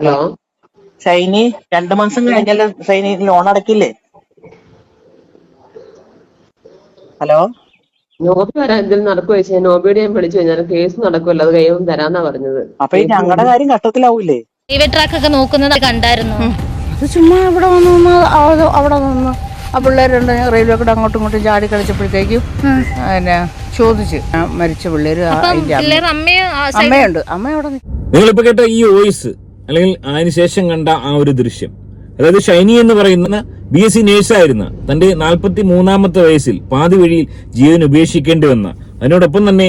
Hello. Shiny രണ്ടു മാസം കഴിഞ്ഞല്ലോ ഷൈനി ലോൺ അടക്കില്ലേ? ഹലോ. നോബി വരാൻ എന്തെങ്കിലും നടക്കുവോ ചോദിച്ചാൽ നോബിയുടെ ഞാൻ വിളിച്ചു. കഴിഞ്ഞാൽ കേസ് നടക്കുമല്ലോ അത് കഴിയുമ്പോൾ തരാന്നാ പറഞ്ഞത്. അപ്പൊ ഈ ഞങ്ങളുടെ കാര്യം കഷ്ടത്തിലാവൂലേ പ്രൈവറ്റ് ട്രാക്ക് ഒക്കെ നോക്കുന്നത് കണ്ടായിരുന്നു? അത് ചുമ്മാ ഇവിടെ വന്ന് നിന്ന് അവിടെ അവിടെ നിന്ന് ആ പിള്ളേരുണ്ട് റെയിൽവേ കൂടെ അങ്ങോട്ടും ഇങ്ങോട്ടും ചാടി കളിച്ചപ്പോഴത്തേക്കും പിന്നെ ചോദിച്ചു ആ മരിച്ച പിള്ളേര് ആ- അതിന്റെ അമ്മ- പിള്ളേർ അമ്മയും ആ അമ്മയുണ്ട്. അമ്മ അവിടെ നിൽക്കും നിങ്ങളിപ്പോ കേട്ട ഈ വോയിസ് അല്ലെങ്കിൽ അതിനുശേഷം കണ്ട ആ ഒരു ദൃശ്യം. അതായത് ഷൈനി എന്ന് പറയുന്ന ബി എസ് സി നേഴ്സായിരുന്ന തന്റെ നാൽപ്പത്തി മൂന്നാമത്തെ വയസ്സിൽ പാതി വഴിയിൽ ജീവൻ ഉപേക്ഷിക്കേണ്ടി വന്ന. അതിനോടൊപ്പം തന്നെ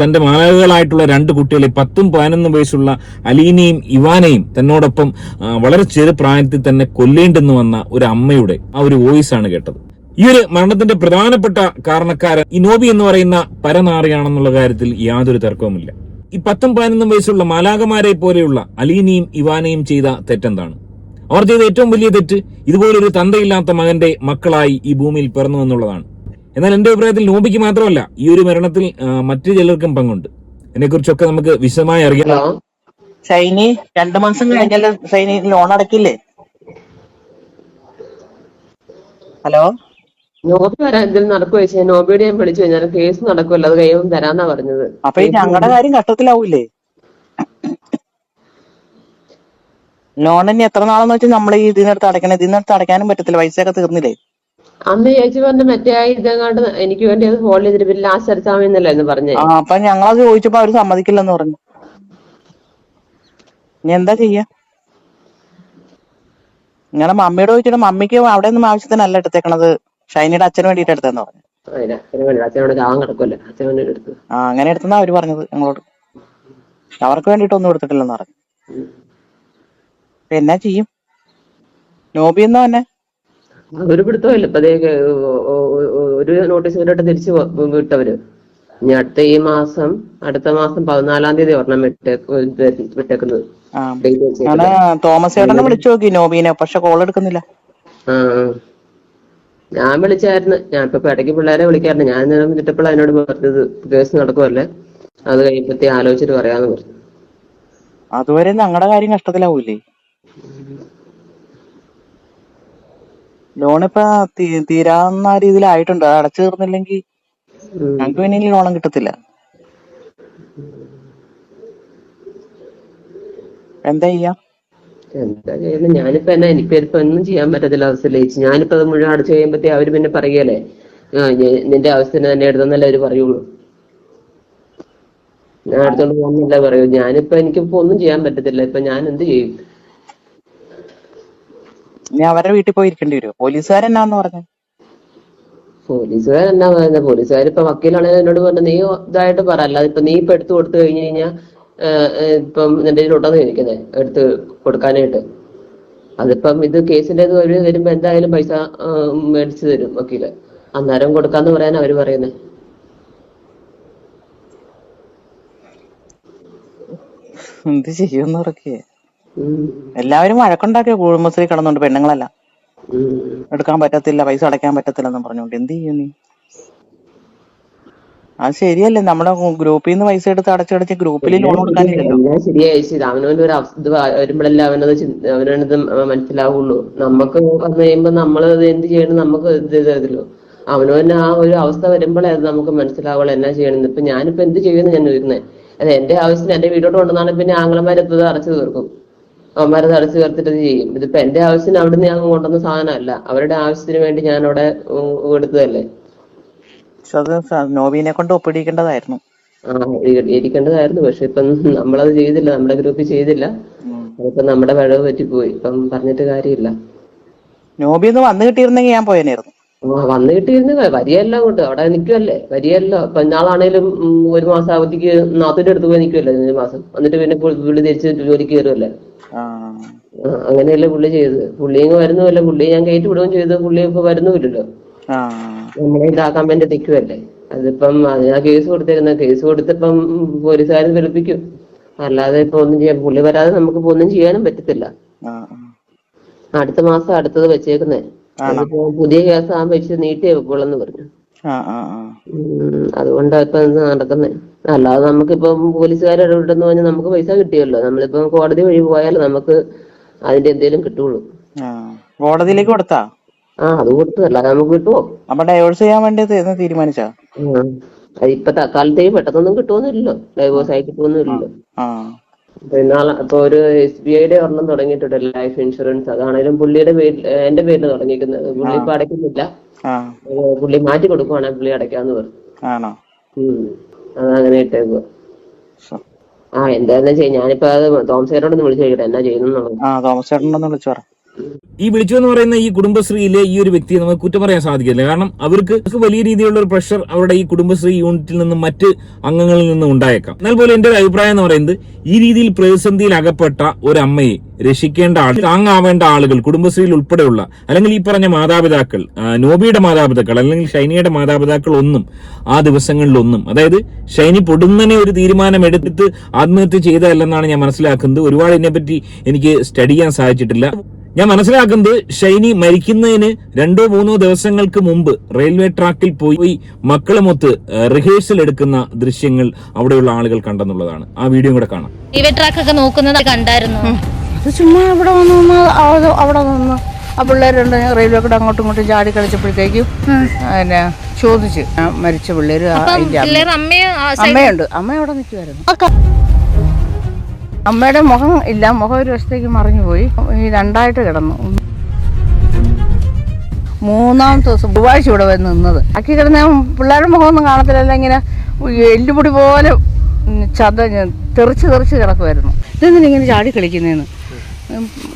തന്റെ മാതാവുകളായിട്ടുള്ള രണ്ട് കുട്ടികളെ പത്തും പതിനൊന്നും വയസ്സുള്ള അലീനയും ഇവാനയും തന്നോടൊപ്പം വളരെ ചെറു പ്രായത്തിൽ തന്നെ കൊല്ലേണ്ടെന്ന് വന്ന ഒരു അമ്മയുടെ ആ ഒരു വോയിസ് ആണ് കേട്ടത്. ഈ ഒരു മരണത്തിന്റെ പ്രധാനപ്പെട്ട കാരണക്കാരൻ ഇനോബി എന്ന് പറയുന്ന പരനാറിയാണെന്നുള്ള കാര്യത്തിൽ യാതൊരു തർക്കവുമില്ല. ഈ പത്തും പതിനൊന്നും വയസ്സുള്ള മാലാകമാരെ പോലെയുള്ള അലീനയും ഇവാനയും ചെയ്ത തെറ്റെന്താണ്? അവർ ചെയ്ത ഏറ്റവും വലിയ തെറ്റ് ഇതുപോലൊരു തന്തയില്ലാത്ത മകന്റെ മക്കളായി ഈ ഭൂമിയിൽ പിറന്നു എന്നുള്ളതാണ്. എന്നാൽ എന്റെ അഭിപ്രായത്തിൽ നോബിക്ക് മാത്രമല്ല ഈ ഒരു മരണത്തിൽ മറ്റു ചിലർക്കും പങ്കുണ്ട്. ഇതിനെക്കുറിച്ചൊക്കെ നമുക്ക് വിശദമായി അറിയാം. ഷൈനി രണ്ടു മാസം കഴിഞ്ഞാൽ ഷൈനി ലോൺ അടക്കില്ലേ? ഹലോ. നോബി വരാൻ എന്തെങ്കിലും ചോദിച്ചാൽ നോബിയുടെ ഞാൻ വിളിച്ചു. കഴിഞ്ഞാൽ കേസ് നടക്കുമല്ലോ അത് കഴിയുമ്പോൾ തരാന്നാ പറഞ്ഞത്. അപ്പൊ ഈ ഞങ്ങളുടെ കാര്യം കഷ്ടത്തിലാവൂലേ? ലോൺ ഇനി എത്ര നാളെന്ന് വെച്ചാൽ നമ്മൾ ഈ ഇതിനടുത്ത് അടയ്ക്കണം? ഇതിനടുത്ത് അടയ്ക്കാനും പറ്റത്തില്ല. പൈസയൊക്കെ തീർന്നില്ലേ? അന്ന് ചേച്ചി പറഞ്ഞ മറ്റേ ആ ഇതെങ്ങാണ്ട് എനിക്ക് വേണ്ടി അത് ഹോൾഡ് ചെയ്തിട്ട് പിന്നെ ലാസ്റ്റ് അടിച്ചാമെന്നല്ലേ എന്ന് പറഞ്ഞേ? ആ അപ്പൊ ഞങ്ങളത് ചോദിച്ചപ്പോ അവർ സമ്മതിക്കില്ലെന്ന് പറഞ്ഞു. ഇനി എന്താ ചെയ്യാ? നിങ്ങളുടെ മമ്മിയോട് ചോദിച്ചിട്ട് മമ്മിക്ക് അവിടെ ഒന്നും ആവശ്യത്തിനല്ല എടുത്തേക്കണത്. ഷൈനിയുടെ അച്ഛന് വേണ്ടിട്ട് എടുത്തെന്ന് പറഞ്ഞു. ആ അങ്ങനെ എടുത്തെന്നാ അവർ പറഞ്ഞത് ഞങ്ങളോട്. അവർക്ക് വേണ്ടിട്ടൊന്നും എടുത്തിട്ടില്ലെന്ന് പറഞ്ഞു. പിന്നെ എന്നാ ചെയ്യും? നോബി എന്നാ തന്നെ ഒരു പിടുത്തമില്ല ഇപ്പൊ ഒരു നോട്ടീസ് വിട്ടിട്ട് തിരിച്ചു വിട്ടവര്. ഇനി അടുത്ത ഈ മാസം അടുത്ത മാസം പതിനാലാം തീയതി ഒരെണ്ണം വിട്ടേ വിട്ടേക്കുന്നത്. തോമസ് ചേട്ടനെ വിളിച്ചു നോക്കി നോബീനെ പക്ഷെ കോൾ എടുക്കുന്നില്ല. ഞാൻ വിളിച്ചായിരുന്നു. ഞാൻ ഇപ്പൊ ഇടയ്ക്ക് പിള്ളേരെ വിളിക്കാറുണ്ട്. ഞാൻ ഇന്നലെ വിളിച്ചപ്പോൾ അതിനോട് പറഞ്ഞത് കേസ് നടക്കുമല്ലേ അത് കഴിയുമ്പത്തേ ആലോചിച്ചിട്ട് പറയാന്ന് പറഞ്ഞു. അതുവരെ ഞങ്ങളുടെ കാര്യം കഷ്ടത്തിലാവൂലേ? ലോൺ ഇപ്പൊ തീരാവുന്ന രീതിയിലായിട്ടുണ്ട്. അത് അടച്ചു തീർന്നില്ലെങ്കിൽ. ഞങ്ങൾക്ക് പിന്നെ ഇനി ലോണും കിട്ടത്തില്ല. എന്താ ചെയ്യാ? എന്താ ചെയ്യുന്നത് ഞാനിപ്പോ എന്നാ എനിക്ക് ഇപ്പൊ ഒന്നും ചെയ്യാൻ പറ്റത്തില്ല അവസ്ഥ ലയിച്ചു. ഞാനിപ്പോ അത് മുഴുവൻ അടച്ചു കഴിയുമ്പത്തേ അവർ പിന്നെ പറയല്ലേ? നിന്റെ അവസ്ഥ തന്നെ എടുത്തെന്നല്ലേ അവർ പറയുള്ളൂ. ഞാൻ അടുത്തോണ്ട് പോകുന്നില്ല പറയൂ. ഞാനിപ്പോ എനിക്കിപ്പോ ഒന്നും ചെയ്യാൻ പറ്റത്തില്ല. ഇപ്പൊ ഞാൻ എന്ത് ചെയ്യും? ഇനി അവരുടെ വീട്ടിൽ പോയി ഇരിക്കേണ്ടി വരുമോ പോലീസുകാരെന്നാന്ന് പറഞ്ഞു? പോലീസുകാരെന്നാ പറയുന്നത് പോലീസുകാർ ഇപ്പൊ വക്കീലാണെങ്കിൽ എന്നോട് പറഞ്ഞു നീ ഇതായിട്ട് പറ. അല്ലാതെ ഇപ്പൊ നീ ഇപ്പൊ എടുത്തു കൊടുത്തു കഴിഞ്ഞു കഴിഞ്ഞാൽ ഇപ്പം നിന്റെ കയ്യിലുണ്ടെന്ന് ചോദിക്കുന്നത്. എടുത്ത് കൊടുക്കാനായിട്ട്. അതിപ്പം ഇത് കേസിന്റെ ഇത് വരുമ്പോ എന്തായാലും പൈസ മേടിച്ചു തരും വക്കീൽ. അന്നേരം കൊടുക്കാന്ന് പറയാൻ അവർ പറയുന്നത് എന്ത് ചെയ്യുമെന്ന് ഉറക്കേ. എല്ലാവരും വഴക്കുണ്ടാക്കിയ കുടുംബശ്രീ കിടന്നുണ്ട് പെണ്ണുങ്ങളെല്ലാം. എടുക്കാൻ പറ്റത്തില്ല പൈസ അടയ്ക്കാൻ പറ്റത്തില്ലെന്നും പറഞ്ഞുകൊണ്ട്. എന്ത് ചെയ്യും നീ? അത് ശരിയല്ലേ. നമ്മുടെ ഗ്രൂപ്പിൽ നിന്ന് പൈസ എടുത്ത് അടച്ചടച്ച് ഗ്രൂപ്പിൽ ലോൺ കൊടുക്കാനില്ലല്ലോ. ശരിയായി. അവനവന്റെ ഒരു ഇത് വരുമ്പോഴല്ലേ അവനത് അവനത് മനസ്സിലാവുള്ളൂ. നമുക്ക് വന്നു കഴിയുമ്പോ നമ്മൾ എന്ത് ചെയ്യണം നമുക്ക് ഇത് അവനവന് ആ ഒരു അവസ്ഥ വരുമ്പോഴേ അത് നമുക്ക് മനസ്സിലാവുള്ളൂ. എന്നാ ചെയ്യണമെന്ന് ഇപ്പൊ ഞാനിപ്പോ എന്ത് ചെയ്യുമെന്ന് ഞാൻ ചോദിക്കുന്നത് അത് എന്റെ ആവശ്യത്തിന് എന്റെ വീടോട്ട് കൊണ്ടുവന്നാണ് പിന്നെ ഇത് അടച്ചു തീർക്കും. അവന്മാരത് അടച്ചു തീർത്തിട്ട് ചെയ്യും. ഇതിപ്പോ എന്റെ ആവശ്യത്തിന് അവിടുന്ന് ഞാൻ കൊണ്ടുവന്ന സാധനമല്ല. അവരുടെ ആവശ്യത്തിന് വേണ്ടി ഞാൻ അവിടെ കൊടുത്തതല്ലേ എടുത്തതല്ലേ. പക്ഷെ അത് നോബീനെ കൊണ്ട് ഒപ്പിടിക്കേണ്ടതായിരുന്നു. ഇരിക്കേണ്ടതായിരുന്നു. പക്ഷെ ഇപ്പം നമ്മളത് ചെയ്തില്ല. നമ്മുടെ ഗ്രൂപ്പിൽ ചെയ്തില്ല. അതിപ്പോ നമ്മുടെ വഴവ് പറ്റിപ്പോയി. ഇപ്പം പറഞ്ഞിട്ട് കാര്യമില്ല. നോബി ഒന്ന് വന്നു കിട്ടിയിരുന്നെങ്കിൽ ഞാൻ പോയനായിരുന്നു. വന്നു കിട്ടിയിരുന്നു വരിയല്ല അങ്ങോട്ട്. അവിടെ നിൽക്കുമല്ലേ വരിയല്ലോ ഇപ്പൊ ഇന്നാളാണേലും ഒരു മാസം അവധിക്ക് നാത്തിന്റെ അടുത്ത് പോയി നിൽക്കുമല്ലേ ഒരു മാസം. എന്നിട്ട് പിന്നെ പുള്ളി തിരിച്ച് ജോലിക്ക് കയറുമല്ലേ അങ്ങനെയല്ലേ പുള്ളി ചെയ്തത്. പുള്ളി ഇങ്ങ് വരുന്നുമില്ല പുള്ളി ഞാൻ കയറ്റി വിടുകയും ചെയ്തു. പുള്ളി ഇപ്പൊ വരുന്നുമില്ലല്ലോ. നമ്മളെ ഇതാക്കാൻ വേണ്ടി നിൽക്കുമല്ലേ അതിപ്പം ഞാൻ കേസ് കൊടുത്തിരുന്ന കേസ് കൊടുത്തിപ്പം പോലീസുകാരെ വെളുപ്പിക്കും. അല്ലാതെ ഇപ്പൊ ഒന്നും ചെയ്യാൻ പുള്ളി വരാതെ നമുക്ക് ഒന്നും ചെയ്യാനും പറ്റത്തില്ല. ആ ആ. അടുത്ത മാസം അടുത്തത് വെച്ചേക്കുന്നേ. പുതിയ കേസ് ആകുമ്പോ വെച്ച് നീട്ടി വെക്കുള്ളെന്ന് പറഞ്ഞു. ആ ആ ആ. അതുകൊണ്ടാ ഇപ്പൊ നടക്കുന്നേ. അല്ലാതെ നമുക്കിപ്പം പോലീസുകാർ ഇടപെട്ടെന്ന് പറഞ്ഞാൽ നമുക്ക് പൈസ കിട്ടിയല്ലോ. നമ്മളിപ്പം കോടതി വഴി പോയാൽ നമുക്ക് അതിന്റെ എന്തേലും കിട്ടുള്ളൂ ആ. കോടതിയിലേക്ക് കൊടുത്താ? ആ അത് കൊടുത്തു. അല്ലാതെ നമുക്ക് കിട്ടുമോ അപ്പൊ ഡൈവോഴ്സ് ചെയ്യാൻ വേണ്ടി തി- തീരുമാനിച്ചാ ആ അത് ഇപ്പൊ തൽക്കാലത്തേക്ക് പെട്ടെന്നൊന്നും കിട്ടുമെന്നില്ലല്ലോ ഡൈവോഴ്സ് ആയി കിട്ടുമെന്നില്ലല്ലോ ആ പിന്നാളെ ഇപ്പൊ ഒരു എസ് ബി ഐയുടെ ഒരെണ്ണം തുടങ്ങിയിട്ടുണ്ട്. ലൈഫ് ഇൻഷുറൻസ് അതാണേലും പുള്ളിയുടെ പേരിൽ എന്റെ പേരിൽ തുടങ്ങിയിരിക്കുന്നത്. പുള്ളി ഇപ്പൊ അടയ്ക്കുന്നില്ല. ആ. ഏ, പുള്ളി മാറ്റി കൊടുക്കുവാണെങ്കിൽ പുള്ളി അടയ്ക്കാന്ന് പറഞ്ഞു. ആണോ? ഉം. അതങ്ങനെ ഇട്ടേക്കുക. ആ എന്താന്ന് വെച്ചാൽ ഞാനിപ്പോ അത് തോമസേനോടൊന്ന് വിളിച്ചു ചോദിക്കട്ടെ. എന്നാ ചെയ്യുന്നുള്ളത് ആ തോമസ് ചേട്ടനൊന്ന് വിളിച്ചു പറ. ഈ വിളിച്ചു എന്ന് പറയുന്ന ഈ കുടുംബശ്രീയിലെ ഈ ഒരു വ്യക്തിയെ നമുക്ക് കുറ്റം പറയാൻ സാധിക്കില്ല. കാരണം അവർക്ക് വലിയ രീതിയിലുള്ള ഒരു പ്രഷർ അവരുടെ ഈ കുടുംബശ്രീ യൂണിറ്റിൽ നിന്നും മറ്റ് അംഗങ്ങളിൽ നിന്നും ഉണ്ടായേക്കാം. എന്നാൽ പോലും എന്റെ ഒരു അഭിപ്രായം എന്ന് പറയുന്നത് ഈ രീതിയിൽ പ്രതിസന്ധിയിൽ അകപ്പെട്ട ഒരു അമ്മയെ രക്ഷിക്കേണ്ട ആൾ താങ്ങാവേണ്ട ആളുകൾ കുടുംബശ്രീയിൽ ഉൾപ്പെടെയുള്ള അല്ലെങ്കിൽ ഈ പറഞ്ഞ മാതാപിതാക്കൾ നോബിയുടെ മാതാപിതാക്കൾ അല്ലെങ്കിൽ ഷൈനിയുടെ മാതാപിതാക്കൾ ഒന്നും ആ ദിവസങ്ങളിലൊന്നും അതായത് ഷൈനി പൊടുന്നനെ ഒരു തീരുമാനം എടുത്തിട്ട് ആത്മഹത്യ ചെയ്തതല്ലെന്നാണ് ഞാൻ മനസ്സിലാക്കുന്നത്. ഒരുപാട് ഇതിനെപ്പറ്റി എനിക്ക് സ്റ്റഡി ചെയ്യാൻ സാധിച്ചിട്ടില്ല. ഞാൻ മനസ്സിലാക്കുന്നത് ഷൈനി മരിക്കുന്നതിന് രണ്ടോ മൂന്നോ ദിവസങ്ങൾക്ക് മുമ്പ് റെയിൽവേ ട്രാക്കിൽ പോയി മക്കളുമൊത്ത് റിഹേഴ്സൽ എടുക്കുന്ന ദൃശ്യങ്ങൾ അവിടെയുള്ള ആളുകൾ കണ്ടെന്നുള്ളതാണ്. ആ വീഡിയോ കൂടെ കാണാം. റെയിൽവേ ട്രാക്ക് ഒക്കെ നോക്കുന്നത് കണ്ടായിരുന്നു? അത് ചുമ്മാ ഇവിടെ വന്ന് അവിടെ വന്നു ആ ആ പിള്ളേരുണ്ട് റെയിൽവേ കൂടെ അങ്ങോട്ടും ഇങ്ങോട്ടും ചാടി കളിച്ചപ്പോഴത്തേക്കും പിന്നെ ചോദിച്ചു മരിച്ച പിള്ളേര് പിള്ളേർ അമ്മയുണ്ട്. അമ്മ അവിടെ നിൽക്കുമായിരുന്നു അമ്മയുടെ മുഖം ഇല്ല. മുഖം ഒരു വശത്തേക്ക് മറിഞ്ഞു പോയി ഈ രണ്ടായിട്ട് കിടന്നു. മൂന്നാമത്തെ ദിവസം ചൊവ്വാഴ്ച ഇവിടെ വന്ന് നിന്നത്. ആക്കി കിടന്ന പിള്ളേരുടെ മുഖമൊന്നും കാണത്തില്ല. ഇങ്ങനെ എല്ലുപൊടി പോലെ ചത തെറിച്ച് തെറിച്ച് കിടക്കുമായിരുന്നു ഇതെന്തിനാ ഇങ്ങനെ ചാടി കളിക്കുന്നതെന്ന്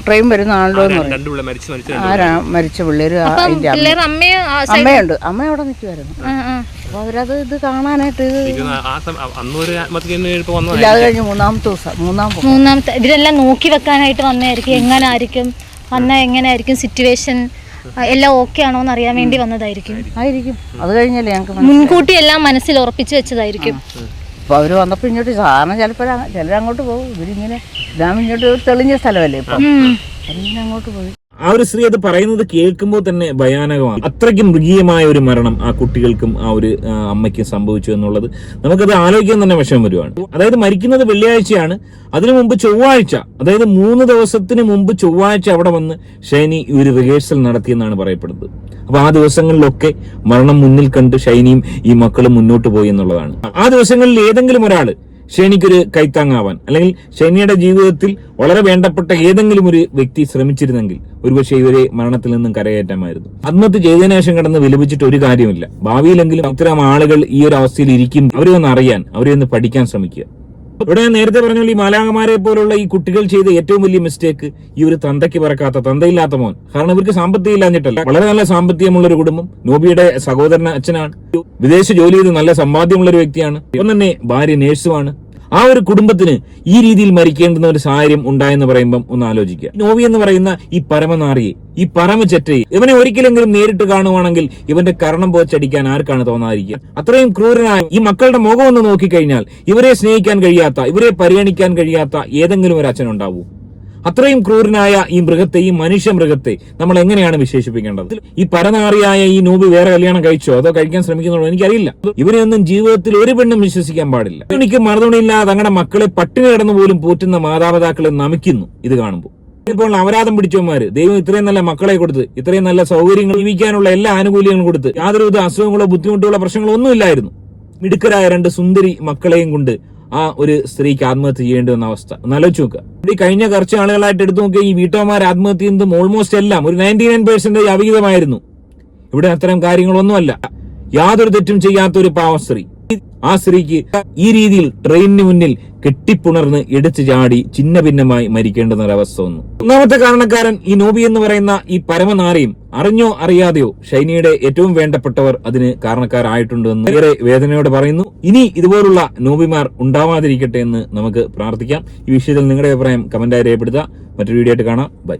ട്രെയിൻ വരുന്നതാണല്ലോ എന്ന് പറയും രണ്ടു പിള്ളേർ മരിച്ചു മരിച്ചു ആരാ? മരിച്ച പിള്ളേര് ആ- അപ്പം അതിന്റെ അമ്മ. പിള്ളേർ അമ്മയും ആ സൈഡ് അമ്മയുണ്ട്. അമ്മ അവിടെ നിൽക്കുമായിരുന്നു ആ, ആ. അപ്പോൾ അവരത് ഇത് കാണാനായിട്ട് ഇത് ഇരിക്കുന്ന ആ സമയം അന്ന് ആത്മഹത്യ ഇപ്പൊ വന്നു ഇല്ല അത് കഴിഞ്ഞ് മൂന്നാമത്തെ ദിവസം മൂന്നാം പൊക്കം. മൂന്നാമത്തെ ഇവരെല്ലാം നോക്കി വെക്കാനായിട്ട് വന്നതായിരിക്കും. എങ്ങനായിരിക്കും? വന്ന എങ്ങനെയായിരിക്കും സിറ്റുവേഷൻ എല്ലാം ഓക്കെ ആണോ എന്ന് അറിയാൻ വേണ്ടി വന്നതായിരിക്കും. ആയിരിക്കും. അത് കഴിഞ്ഞല്ലേ ഞങ്ങൾക്ക്. മുൻകൂട്ടി എല്ലാം മനസ്സിൽ ഉറപ്പിച്ചു വെച്ചതായിരിക്കും. അപ്പോൾ അവർ വന്നപ്പോൾ ഇങ്ങോട്ട് സാധാരണ ചിലപ്പോൾ ചിലരങ്ങോട്ട് പോകും. ഇവരിങ്ങനെ ഇതാകുമ്പോൾ ഇങ്ങോട്ട് തെളിഞ്ഞ സ്ഥലമല്ലേ ഇപ്പം. അവരിങ്ങനെ അങ്ങോട്ട് പോയി. ആ ഒരു സ്ത്രീ അത് പറയുന്നത് കേൾക്കുമ്പോൾ തന്നെ ഭയാനകമാണ്. അത്രയ്ക്ക് മൃഗീയമായ ഒരു മരണം ആ കുട്ടികൾക്കും ആ ഒരു അമ്മയ്ക്കും സംഭവിച്ചു എന്നുള്ളത് നമുക്കത് ആലോചിക്കാൻ തന്നെ വിഷമം വരുവാണ്. അതായത് മരിക്കുന്നത് വെള്ളിയാഴ്ചയാണ്. അതിനു മുമ്പ് ചൊവ്വാഴ്ച അതായത് മൂന്ന് ദിവസത്തിന് മുമ്പ് ചൊവ്വാഴ്ച അവിടെ വന്ന് ഷൈനി ഒരു റിഹേഴ്സൽ നടത്തിയെന്നാണ് പറയപ്പെടുന്നത്. അപ്പൊ ആ ദിവസങ്ങളിലൊക്കെ മരണം മുന്നിൽ കണ്ട് ഷൈനിയും ഈ മക്കളും മുന്നോട്ട് പോയി എന്നുള്ളതാണ്. ആ ദിവസങ്ങളിൽ ഏതെങ്കിലും ഒരാൾ ഷേനിക്കൊരു കൈത്താങ്ങാവാൻ അല്ലെങ്കിൽ ശനിയുടെ ജീവിതത്തിൽ വളരെ വേണ്ടപ്പെട്ട ഏതെങ്കിലും ഒരു വ്യക്തി ശ്രമിച്ചിരുന്നെങ്കിൽ ഒരുപക്ഷെ ഇവരെ മരണത്തിൽ നിന്നും കരകയറ്റാമായിരുന്നു. ആത്മഹത്യ ചെയ്തതിനു ശേഷം കിടന്ന് വിലപിച്ചിട്ട് ഒരു കാര്യമില്ല ഭാവിയിലെങ്കിലും ഇത്തരം ആളുകൾ ഈ ഒരു അവസ്ഥയിൽ ഇരിക്കും. അവരെ ഒന്ന് അറിയാൻ അവരെ ഒന്ന് പഠിക്കാൻ ശ്രമിക്കുക. ഇവിടെ ഞാൻ നേരത്തെ പറഞ്ഞ ഈ മാലാകമാരെ പോലുള്ള ഈ കുട്ടികൾ ചെയ്ത ഏറ്റവും വലിയ മിസ്റ്റേക്ക് ഈ ഒരു തന്തയ്ക്ക് പറക്കാത്ത തന്തയില്ലാത്ത മോൻ. കാരണം ഇവർക്ക് സാമ്പത്തികം ഇല്ലാഞ്ഞിട്ടല്ല. വളരെ നല്ല സാമ്പത്തികമുള്ള ഒരു കുടുംബം. നോബിയുടെ സഹോദരൻ അച്ഛനാണ്. വിദേശ ജോലി ചെയ്ത് നല്ല സമ്പാദ്യമുള്ള ഒരു വ്യക്തിയാണ്. ഇവൻ തന്നെ ഭാര്യ നേഴ്സുമാണ് ആ ഒരു കുടുംബത്തിന് ഈ രീതിയിൽ മരിക്കേണ്ടുന്ന ഒരു സാഹചര്യം ഉണ്ടായെന്ന് പറയുമ്പം ഒന്ന് ആലോചിക്കുക. നോവി എന്ന് പറയുന്ന ഈ പരമനാറിയെ ഈ പരമചെറ്റയെ ഇവനെ ഒരിക്കലെങ്കിലും നേരിട്ട് കാണുവാണെങ്കിൽ ഇവന്റെ കരണം പോച്ചടിക്കാൻ ആർക്കാണ് തോന്നാതിരിക്കുക? അത്രയും ക്രൂരനായ ഈ മക്കളുടെ മുഖം ഒന്ന് നോക്കിക്കഴിഞ്ഞാൽ ഇവരെ സ്നേഹിക്കാൻ കഴിയാത്ത ഇവരെ പരിഗണിക്കാൻ കഴിയാത്ത ഏതെങ്കിലും ഒരു അച്ഛൻ ഉണ്ടാവൂ അത്രയും ക്രൂരനായ ഈ മൃഗത്തെ ഈ മനുഷ്യ മൃഗത്തെ നമ്മൾ എങ്ങനെയാണ് വിശേഷിപ്പിക്കേണ്ടത്? ഈ പരനാറിയായ ഈ നൂബ് വേറെ കല്യാണം കഴിച്ചോ? അതോ കഴിക്കാൻ ശ്രമിക്കുന്നുണ്ടോ? എനിക്കറിയില്ല. ഇവരെയൊന്നും ജീവിതത്തിൽ ഒരു പെണ്ണും വിശ്വസിക്കാൻ പാടില്ല. എനിക്ക് മറുതുണിയില്ലാതെ തങ്ങളുടെ മക്കളെ പട്ടിണി കിടന്നു പോലും പോറ്റുന്ന മാതാപിതാക്കളെ നമിക്കുന്നു ഇത് കാണുമ്പോൾ. ഇപ്പോൾ അവരാധം പിടിച്ചവന്മാര് ദൈവം ഇത്രയും നല്ല മക്കളെ കൊടുത്ത് ഇത്രയും നല്ല സൗകര്യങ്ങൾ ജീവിക്കാനുള്ള എല്ലാ ആനുകൂല്യങ്ങളും കൊടുത്ത് യാതൊരുവിധ അസുഖങ്ങളോ ബുദ്ധിമുട്ടുകളോ പ്രശ്നങ്ങളോ ഒന്നുമില്ലായിരുന്നു. മിടുക്കരായ രണ്ട് സുന്ദരി മക്കളെയും കൊണ്ട് ആ ഒരു സ്ത്രീക്ക് ആത്മഹത്യ ചെയ്യേണ്ടി വന്ന അവസ്ഥ എന്നാലോചിച്ച് നോക്കുക ഈ കഴിഞ്ഞ കുറച്ച് ആളുകളായിട്ട് എടുത്തു നോക്കിയാൽ ഈ വീട്ടമ്മമാർ ആത്മഹത്യ ചെയ്യുന്നതും ഓൾമോസ്റ്റ് എല്ലാം ഒരു നയന്റി നയൻ പെർസെന്റേജ് അവിഹിതമായിരുന്നു. ഇവിടെ അത്തരം കാര്യങ്ങളൊന്നുമല്ല. യാതൊരു തെറ്റും ചെയ്യാത്ത ഒരു പാവ സ്ത്രീ. ആ സ്ത്രീക്ക് ഈ രീതിയിൽ ട്രെയിനിന് മുന്നിൽ കെട്ടിപ്പുണർന്ന് ഇടിച്ചു ചാടി ചിന്ന ഭിന്നമായി മരിക്കേണ്ടുന്ന ഒരവസ്ഥ വന്നു. ഒന്നാമത്തെ കാരണക്കാരൻ ഈ നോബി എന്ന് പറയുന്ന ഈ പരമനാരിയും അറിഞ്ഞോ അറിയാതെയോ ഷൈനിയുടെ ഏറ്റവും വേണ്ടപ്പെട്ടവർ അതിന് കാരണക്കാരായിട്ടുണ്ട് എന്ന് ഏറെ വേദനയോടെ പറയുന്നു. ഇനി ഇതുപോലുള്ള നോബിമാർ ഉണ്ടാവാതിരിക്കട്ടെ എന്ന് നമുക്ക് പ്രാർത്ഥിക്കാം. ഈ വിഷയത്തിൽ നിങ്ങളുടെ അഭിപ്രായം കമന്റായി രേഖപ്പെടുത്തുക. മറ്റൊരു വീഡിയോ ആയിട്ട് കാണാം. ബൈ